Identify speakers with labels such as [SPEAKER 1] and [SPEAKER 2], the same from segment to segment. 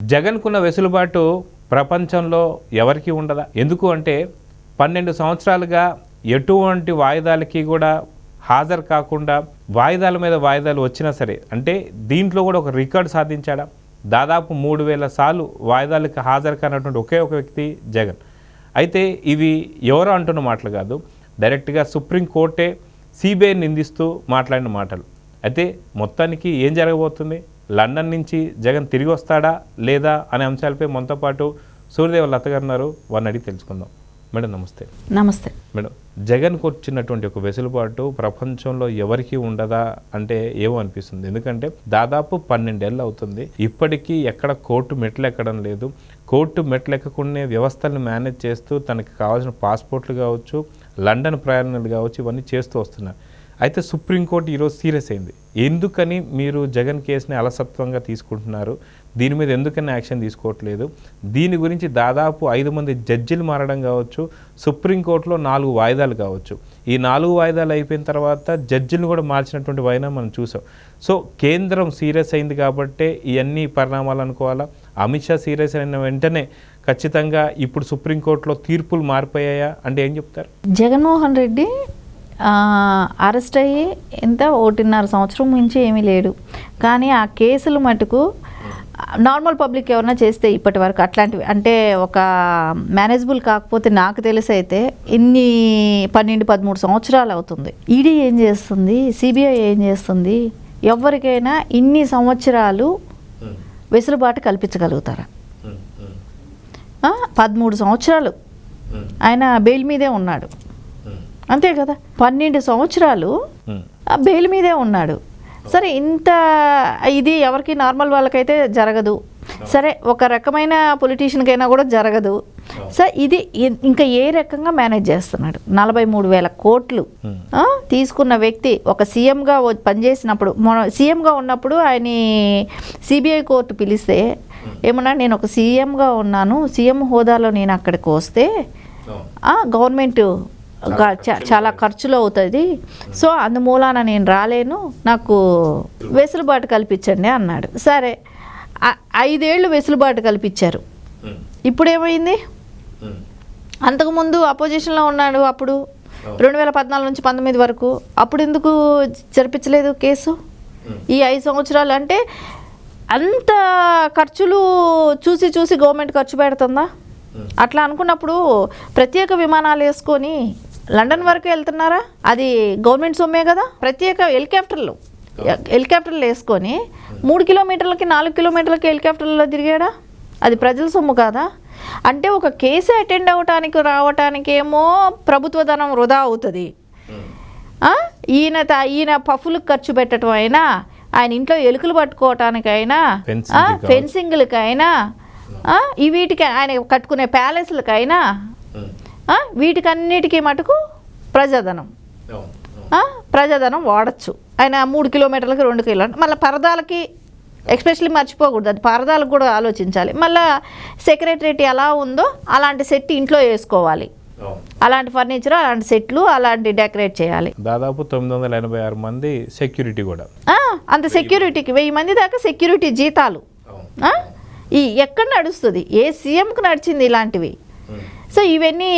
[SPEAKER 1] జగన్కున్న వెసులుబాటు ప్రపంచంలో ఎవరికీ ఉండదా? ఎందుకు అంటే పన్నెండు సంవత్సరాలుగా ఎటువంటి వాయిదాలకి కూడా హాజరు కాకుండా వాయిదాల మీద వాయిదాలు వచ్చినా సరే అంటే దీంట్లో కూడా ఒక రికార్డు సాధించాడా? దాదాపు మూడు వేల సార్లు వాయిదాలకు హాజరు కానటువంటి ఒకే ఒక వ్యక్తి జగన్. అయితే ఇవి ఎవరో అంటున్న మాటలు కాదు. డైరెక్ట్గా సుప్రీంకోర్టే సిబిఐ నిందిస్తూ మాట్లాడిన మాటలు. అయితే మొత్తానికి ఏం జరగబోతుంది? లండన్ నుంచి జగన్ తిరిగి వస్తాడా లేదా అనే అంశాలపై మనతో పాటు సూర్యదేవ లత గారు ఉన్నారు. వారిని అడిగి తెలుసుకుందాం. మేడం నమస్తే.
[SPEAKER 2] నమస్తే.
[SPEAKER 1] మేడం జగన్కు వచ్చినటువంటి ఒక వెసులుబాటు ప్రపంచంలో ఎవరికీ ఉండదా అంటే ఏమో అనిపిస్తుంది. ఎందుకంటే దాదాపు పన్నెండేళ్ళు అవుతుంది. ఇప్పటికీ ఎక్కడ కోర్టు మెట్లు ఎక్కడం లేదు. కోర్టు మెట్లు ఎక్కకుండా వ్యవస్థలను మేనేజ్ చేస్తూ తనకి కావాల్సిన పాస్పోర్ట్లు కావచ్చు లండన్ ప్రయాణాలు కావచ్చు ఇవన్నీ చేస్తూ వస్తున్నారు. అయితే సుప్రీంకోర్టు ఈరోజు సీరియస్ అయింది. ఎందుకని మీరు జగన్ కేసుని అలసత్వంగా తీసుకుంటున్నారు? దీని మీద ఎందుకని యాక్షన్ తీసుకోవట్లేదు? దీని గురించి దాదాపు ఐదు మంది జడ్జిలు మారడం కావచ్చు సుప్రీంకోర్టులో నాలుగు వాయిదాలు కావచ్చు. ఈ నాలుగు వాయిదాలు అయిపోయిన తర్వాత జడ్జిలు కూడా మార్చినటువంటి వైనా మనం చూసాం. సో కేంద్రం సీరియస్ అయింది కాబట్టే ఇవన్నీ పరిణామాలు అనుకోవాలా? అమిత్ షా సీరియస్ అయిన వెంటనే ఖచ్చితంగా ఇప్పుడు సుప్రీంకోర్టులో తీర్పులు మారిపోయాయా? అంటే ఏం చెప్తారు?
[SPEAKER 2] జగన్మోహన్ రెడ్డి అరెస్ట్ అయ్యి ఎంత ఒకటిన్నర సంవత్సరం మించి ఏమీ లేడు. కానీ ఆ కేసులు మటుకు నార్మల్ పబ్లిక్ ఎవరైనా చేస్తే ఇప్పటి వరకు అట్లాంటివి అంటే ఒక మేనేజబుల్ కాకపోతే నాకు తెలిసి అయితే ఇన్ని పన్నెండు పదమూడు సంవత్సరాలు అవుతుంది. ఈడీ ఏం చేస్తుంది? సిబిఐ ఏం చేస్తుంది? ఎవరికైనా ఇన్ని సంవత్సరాలు వెసులుబాటు కల్పించగలుగుతారా? పదమూడు సంవత్సరాలు. ఆయన బెయిల్ మీదే ఉన్నాడు. అంతే కదా? పన్నెండు సంవత్సరాలు బెయిల్ మీదే ఉన్నాడు. సరే ఇంత ఇది ఎవరికి? నార్మల్ వాళ్ళకైతే జరగదు. సరే ఒక రకమైన పొలిటీషియన్కైనా కూడా జరగదు. సరే ఇది ఇంకా ఏ రకంగా మేనేజ్ చేస్తున్నాడు? నలభై మూడు వేల కోట్లు. తీసుకున్న వ్యక్తి ఒక సీఎంగా పనిచేసినప్పుడు మన సీఎంగా ఉన్నప్పుడు ఆయన సిబిఐ కోర్టు పిలిస్తే ఏమన్నా నేను ఒక సీఎంగా ఉన్నాను సీఎం హోదాలో నేను అక్కడికి వస్తే గవర్నమెంట్ చాలా ఖర్చులు అవుతుంది. సో అందుమూలాన నేను రాలేను. నాకు వెసులుబాటు కల్పించండి అన్నాడు. సరే ఐదేళ్ళు వెసులుబాటు కల్పించారు. ఇప్పుడు ఏమైంది అంతకుముందు అపోజిషన్లో ఉన్నాడు అప్పుడు. రెండు వేల పద్నాలుగు నుంచి పంతొమ్మిది వరకు. అప్పుడు ఎందుకు జరిపించలేదు కేసు? ఈ ఐదు సంవత్సరాలు అంటే అంత ఖర్చులు చూసి చూసి గవర్నమెంట్ ఖర్చు పెడుతుందా? అట్లా అనుకున్నప్పుడు ప్రత్యేక విమానాలు వేసుకొని లండన్ వరకు వెళ్తున్నారా? అది గవర్నమెంట్ సొమ్మే కదా? ప్రత్యేక హెలికాప్టర్లు. హెలికాప్టర్లు వేసుకొని మూడు కిలోమీటర్లకి నాలుగు కిలోమీటర్లకి హెలికాప్టర్లో తిరిగాడా? అది ప్రజల సొమ్ము కాదా? అంటే ఒక కేసు అటెండ్ అవ్వటానికి రావటానికి ఏమో ప్రభుత్వ ధనం వృధా అవుతుంది? ఈయన త- ఈయన పఫులకు ఖర్చు పెట్టడం అయినా ఆయన ఇంట్లో ఎలుకలు పట్టుకోవటానికైనా. ఫెన్సింగ్లకైనా వీటికి ఆయన కట్టుకునే ప్యాలెస్లకైనా వీటికన్నిటికీ మటుకు ప్రజాధనం. ఆ, ప్రజాధనం వాడచ్చు. ఆయన మూడు కిలోమీటర్లకి రెండు కిలోమీటర్ మళ్ళీ పరదాలకి ఎక్స్పెషల్లీ మర్చిపోకూడదు. అది పరదాలకు కూడా ఆలోచించాలి. మళ్ళీ సెక్రటరేట్ ఎలా ఉందో అలాంటి సెట్ ఇంట్లో వేసుకోవాలి. అలాంటి ఫర్నిచర్ అలాంటి సెట్లు అలాంటి డెకరేట్ చేయాలి.
[SPEAKER 1] దాదాపు తొమ్మిది వందల ఎనభై ఆరు మంది సెక్యూరిటీ కూడా.
[SPEAKER 2] ఆ, అంత సెక్యూరిటీకి వెయ్యి మంది దాకా సెక్యూరిటీ జీతాలు. ఆ? ఈ ఎక్కడ నడుస్తుంది? ఏ సీఎంకి నడిచింది ఇలాంటివి? సో ఇవన్నీ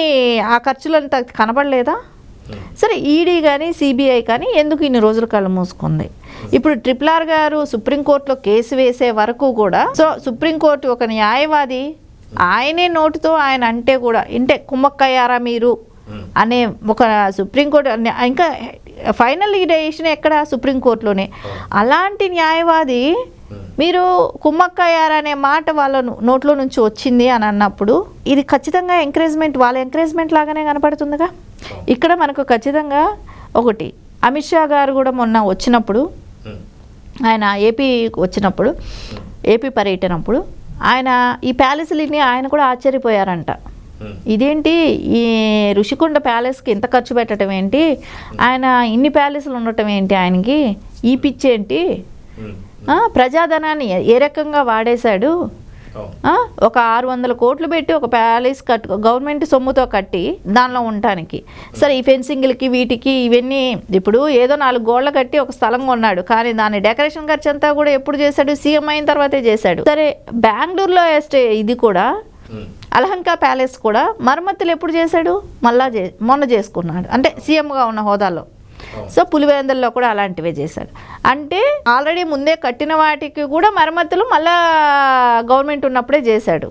[SPEAKER 2] ఆ ఖర్చులంతా కనబడలేదా? సరే ఈడీ కానీ సిబిఐ కానీ ఎందుకు ఇన్ని రోజులు కళ్ళు మూసుకుంది? ఇప్పుడు ట్రిపుల్ ఆర్ గారు సుప్రీంకోర్టులో కేసు వేసే వరకు కూడా సో సుప్రీంకోర్టు ఒక న్యాయవాది ఆయనే నోటితో ఆయన అంటే కూడా ఇంటే కుమ్మక్కయ్యారా మీరు? అనే ఒక సుప్రీంకోర్టు ఇంకా ఫైనల్ డెసిషన్ ఎక్కడ? సుప్రీంకోర్టులోనే. అలాంటి న్యాయవాది మీరు కుమ్మక్కయ్యారనే మాట వాళ్ళ నోట్లో నుంచి వచ్చింది అని అన్నప్పుడు ఇది ఖచ్చితంగా ఎంకరేజ్మెంట్ వాళ్ళ ఎంకరేజ్మెంట్ లాగానే కనపడుతుందిగా? ఇక్కడ మనకు ఖచ్చితంగా ఒకటి అమిత్ షా గారు కూడా మొన్న వచ్చినప్పుడు ఆయన ఏపీ వచ్చినప్పుడు ఏపీ పర్యటనప్పుడు ఆయన ఈ ప్యాలెస్లని ఆయన కూడా ఆశ్చర్యపోయారంట. ఇదేంటి? ఈ ఋషికొండ ప్యాలెస్కి ఇంత ఖర్చు పెట్టడం ఏంటి? ఆయన ఇన్ని ప్యాలెస్లు ఉండటం ఏంటి ఆయనకి? ఈ పిచ్చేంటి? ప్రజాధనాన్ని ఏ- రకంగా వాడేశాడు? ఒక ఆరు వందల కోట్లు పెట్టి ఒక ప్యాలెస్ కట్టు గవర్నమెంట్ సొమ్ముతో కట్టి దానిలో ఉండటానికి. సరే ఈ ఫెన్సింగ్లకి వీటికి ఇవన్నీ ఇప్పుడు ఏదో నాలుగు గోళ్ళ కట్టి ఒక స్థలం కొన్నాడు. కానీ దాని డెకరేషన్ ఖర్చు అంతా కూడా ఎప్పుడు చేశాడు? సీఎం అయిన తర్వాతే చేశాడు. సరే బెంగళూరులో ఎస్టే ఇది కూడా అలహంకా ప్యాలెస్ కూడా మరమ్మతులు ఎప్పుడు చేశాడు? మళ్ళా చే మొన్న చేసుకున్నాడు. అంటే సీఎంగా ఉన్న హోదాలో. సో పులివెందుల్లో కూడా అలాంటివే చేశాడు. అంటే ఆల్రెడీ ముందే కట్టిన వాటికి కూడా మరమ్మతులు మళ్ళా గవర్నమెంట్ ఉన్నప్పుడే చేశాడు.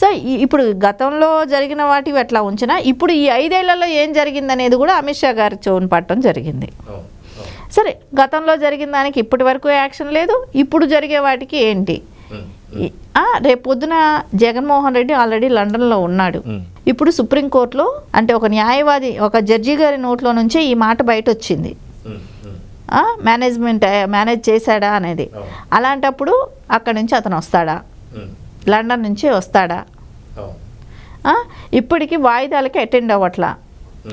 [SPEAKER 2] సో ఇప్పుడు గతంలో జరిగిన వాటివి అట్లా ఉంచినా ఇప్పుడు ఈ ఐదేళ్ళలో ఏం జరిగిందనేది కూడా అమిత్ షా గారి చెవును పట్టడం జరిగింది. సరే గతంలో జరిగిన దానికి ఇప్పటి వరకు యాక్షన్ లేదు ఇప్పుడు జరిగే వాటికి ఏంటి? రేపు పొద్దున జగన్మోహన్ రెడ్డి ఆల్రెడీ లండన్లో ఉన్నాడు. ఇప్పుడు సుప్రీంకోర్టులో అంటే ఒక న్యాయవాది ఒక జడ్జి గారి నోట్లో నుంచే ఈ మాట బయట వచ్చింది మేనేజ్మెంట్ మేనేజ్ చేశాడా అనేది. అలాంటప్పుడు అక్కడి నుంచి అతను వస్తాడా? లండన్ నుంచి వస్తాడా? ఇప్పటికి వాయిదాలకి అటెండ్ అవ్వట్లా.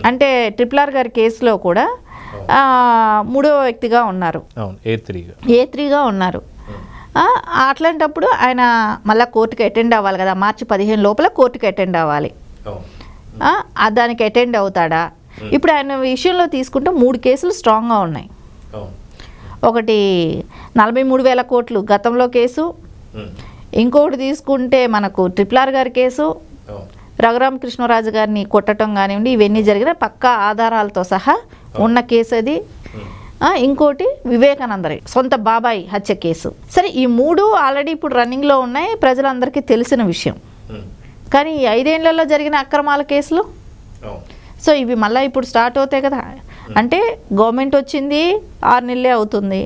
[SPEAKER 2] అంటే ట్రిపుల్ ఆర్ గారి కేసులో కూడా మూడో వ్యక్తిగా ఉన్నారు.
[SPEAKER 1] ఏ త్రీగా
[SPEAKER 2] ఉన్నారు. అట్లాంటప్పుడు ఆయన మళ్ళీ కోర్టుకి అటెండ్ అవ్వాలి కదా మార్చి పదిహేను లోపల కోర్టుకి అటెండ్ అవ్వాలి. దానికి అటెండ్ అవుతాడా? ఇప్పుడు ఆయన విషయంలో తీసుకుంటే మూడు కేసులు స్ట్రాంగ్గా ఉన్నాయి. ఒకటి నలభై మూడు వేల కోట్లు గతంలో కేసు. ఇంకొకటి తీసుకుంటే మనకు ట్రిపుల్ ఆర్ గారి కేసు. రఘురామ కృష్ణరాజు గారిని కొట్టడం కానివ్వండి ఇవన్నీ జరిగిన పక్కా ఆధారాలతో సహా ఉన్న కేసు అది. ఇంకోటి వివేకానందరి సొంత బాబాయ్ హత్య కేసు. సరే ఈ మూడు ఆల్రెడీ ఇప్పుడు రన్నింగ్లో ఉన్నాయి ప్రజలందరికీ తెలిసిన విషయం. కానీ ఈ ఐదేళ్ళలో జరిగిన అక్రమాల కేసులు? సో ఇవి మళ్ళీ ఇప్పుడు స్టార్ట్ అవుతాయి కదా. అంటే గవర్నమెంట్ వచ్చింది ఆరు నెలలే అవుతుంది.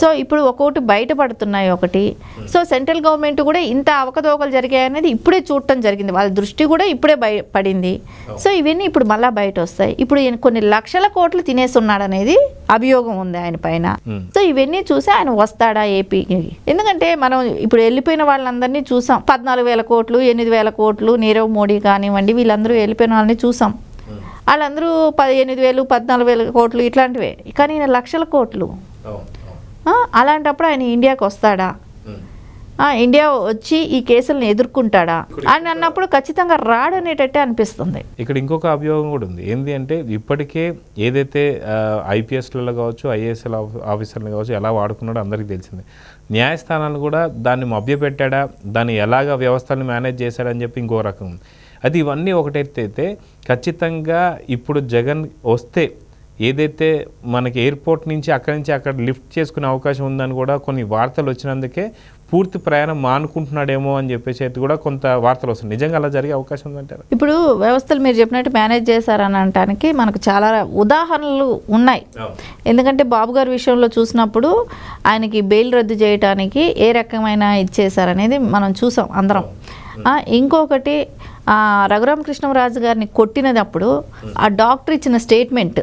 [SPEAKER 2] సో ఇప్పుడు ఒక్కొక్కటి బయటపడుతున్నాయి ఒకటి. సో సెంట్రల్ గవర్నమెంట్ కూడా ఇంత అవకతవకలు జరిగాయి అనేది ఇప్పుడే చూడటం జరిగింది. వాళ్ళ దృష్టి కూడా ఇప్పుడే బయ పడింది. సో ఇవన్నీ ఇప్పుడు మళ్ళీ బయట వస్తాయి ఇప్పుడు ఈయన కొన్ని లక్షల కోట్లు తినేస్తున్నాడు అనేది అభియోగం ఉంది ఆయన పైన. సో ఇవన్నీ చూసి ఆయన వస్తాడా ఏపీకి ఎందుకంటే మనం ఇప్పుడు వెళ్ళిపోయిన వాళ్ళందరినీ చూసాం. పద్నాలుగు వేల కోట్లు ఎనిమిది వేల కోట్లు నీరవ్ మోడీ కానివ్వండి వీళ్ళందరూ వెళ్ళిపోయిన వాళ్ళని చూసాం. వాళ్ళందరూ పది ఎనిమిది వేలు పద్నాలుగు వేల కోట్లు ఇట్లాంటివే. కానీ ఈయన లక్షల కోట్లు. అలాంటప్పుడు ఆయన ఇండియాకి వస్తాడా? ఇండియా వచ్చి ఈ కేసులను ఎదుర్కొంటాడా? అని అన్నప్పుడు ఖచ్చితంగా రాడనేటట్టే అనిపిస్తుంది.
[SPEAKER 1] ఇక్కడ ఇంకొక అభియోగం కూడా ఉంది. ఏంటి అంటే ఇప్పటికే ఏదైతే ఐపీఎస్లలో కావచ్చు ఐఏఎస్ఎల్ ఆఫీసర్లు కావచ్చు ఎలా వాడుకున్నాడో అందరికీ తెలిసిందే. న్యాయస్థానాలు కూడా దాన్ని మభ్యపెట్టాడా? దాన్ని ఎలాగ వ్యవస్థలను మేనేజ్ చేశాడని చెప్పి ఇంకో రకం ఉంది. అది ఇవన్నీ ఒకటైతే ఖచ్చితంగా ఇప్పుడు జగన్ వస్తే ఏదైతే మనకి ఎయిర్పోర్ట్ నుంచి అక్కడి నుంచి అక్కడ లిఫ్ట్ చేసుకునే అవకాశం ఉందని కూడా కొన్ని వార్తలు వచ్చినందుకే పూర్తి ప్రయాణం మానుకుంటున్నాడేమో అని చెప్పేసి అయితే కూడా కొంత వార్తలు వస్తున్నాయి. నిజంగా అలా జరిగే అవకాశం ఉందంటారు?
[SPEAKER 2] ఇప్పుడు వ్యవస్థలు మీరు చెప్పినట్టు మేనేజ్ చేశారని అనటానికి మనకు చాలా ఉదాహరణలు ఉన్నాయి. ఎందుకంటే బాబు గారి విషయంలో చూసినప్పుడు ఆయనకి బెయిల్ రద్దు చేయడానికి ఏ రకమైన ఇచ్చేశారనేది మనం చూసాం అందరం. ఇంకొకటి రఘురామకృష్ణరాజు గారిని కొట్టినప్పుడు ఆ డాక్టర్ ఇచ్చిన స్టేట్మెంట్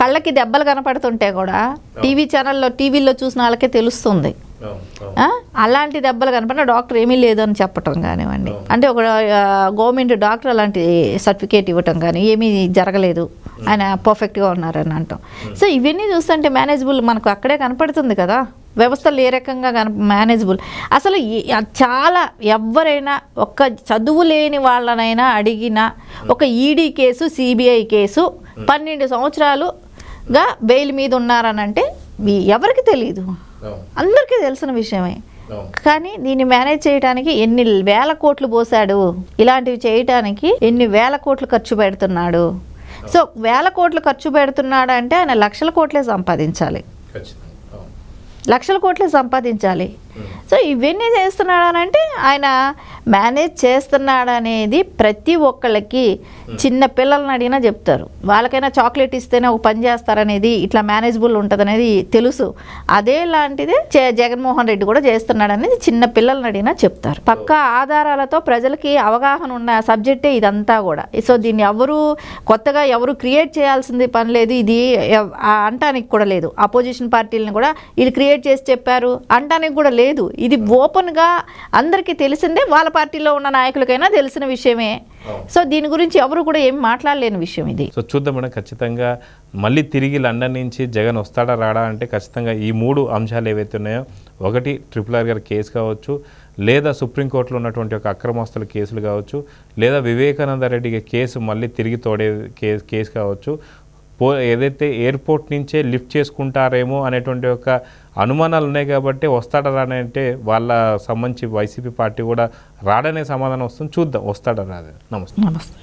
[SPEAKER 2] కళ్ళకి దెబ్బలు కనపడుతుంటే కూడా టీవీ ఛానల్లో టీవీలో చూసిన వాళ్ళకే తెలుస్తుంది? అలాంటి దెబ్బలు కనపడిన డాక్టర్ ఏమీ లేదు అని చెప్పటం కానివ్వండి. అంటే ఒక గవర్నమెంట్ డాక్టర్ అలాంటి సర్టిఫికేట్ ఇవ్వటం కానీ ఏమీ జరగలేదు. ఆయన పర్ఫెక్ట్గా ఉన్నారని అంటాం. సో ఇవన్నీ చూస్తుంటే మేనేజబుల్ మనకు అక్కడే కనపడుతుంది కదా. వ్యవస్థలు ఏ రకంగా కన మేనేజబుల్ అసలు చాలా ఎవరైనా ఒక్క చదువు లేని వాళ్ళనైనా అడిగిన ఒక ఈడీ కేసు సిబిఐ కేసు పన్నెండు సంవత్సరాలుగా బెయిల్ మీద ఉన్నారనంటే ఎవరికి తెలియదు అందరికీ తెలిసిన విషయమే. కానీ దీన్ని మేనేజ్ చేయడానికి ఎన్ని వేల కోట్లు పోసాడు ఇలాంటివి చేయటానికి ఎన్ని వేల కోట్లు ఖర్చు పెడుతున్నాడు? సో వేల కోట్లు ఖర్చు పెడుతున్నాడు అంటే ఆయన లక్షల కోట్లే సంపాదించాలి. లక్షల కోట్లే సంపాదించాలి. సో ఇవన్నీ చేస్తున్నాడనంటే ఆయన మేనేజ్ చేస్తున్నాడనేది ప్రతి ఒక్కళ్ళకి చిన్న పిల్లల్ని అడిగినా చెప్తారు. వాళ్ళకైనా చాక్లెట్ ఇస్తేనే ఒక పని చేస్తారనేది ఇట్లా మేనేజబుల్ ఉంటుందనేది తెలుసు. అదే లాంటిదే చే- జగన్మోహన్ రెడ్డి కూడా చేస్తున్నాడనేది చిన్న పిల్లల్ని అడిగినా చెప్తారు. పక్కా ఆధారాలతో ప్రజలకి అవగాహన ఉన్న సబ్జెక్టే ఇదంతా కూడా. సో దీన్ని ఎవరు కొత్తగా ఎవరు క్రియేట్ చేయాల్సింది పని లేదు ఇది అంటానికి కూడా లేదు. అపోజిషన్ పార్టీలను కూడా వీళ్ళు క్రియేట్ చేసి చెప్పారు అంటానికి కూడా లేదు ఇది ఓపెన్గా అందరికీ తెలిసిందే వాళ్ళ పార్టీలో ఉన్న నాయకులకైనా తెలిసిన విషయమే. సో దీని గురించి ఎవరు కూడా ఏం మాట్లాడలేని విషయం ఇది.
[SPEAKER 1] సో చూద్దాం మేడం ఖచ్చితంగా మళ్ళీ తిరిగి లండన్ నుంచి జగన్ వస్తాడా రాడా అంటే ఖచ్చితంగా ఈ మూడు అంశాలు ఏవైతే ఉన్నాయో ఒకటి ట్రిపుల్ ఆర్ గారి కేసు కావచ్చు లేదా సుప్రీంకోర్టులో ఉన్నటువంటి ఒక అక్రమస్తుల కేసులు కావచ్చు లేదా వివేకానంద రెడ్డికి కేసు మళ్ళీ తిరిగి తోడే కేసు కేసు కావచ్చు పో ఏదైతే ఎయిర్పోర్ట్ నుంచే లిఫ్ట్ చేసుకుంటారేమో అనేటువంటి ఒక అనుమానాలు ఉన్నాయి కాబట్టి వస్తాడా రానంటే అంటే వాళ్ళ సంబంధించి వైసీపీ పార్టీ కూడా రాడనే సమాధానం వస్తుంది. చూద్దాం వస్తాడా రాదని నమస్తే.
[SPEAKER 2] నమస్తే.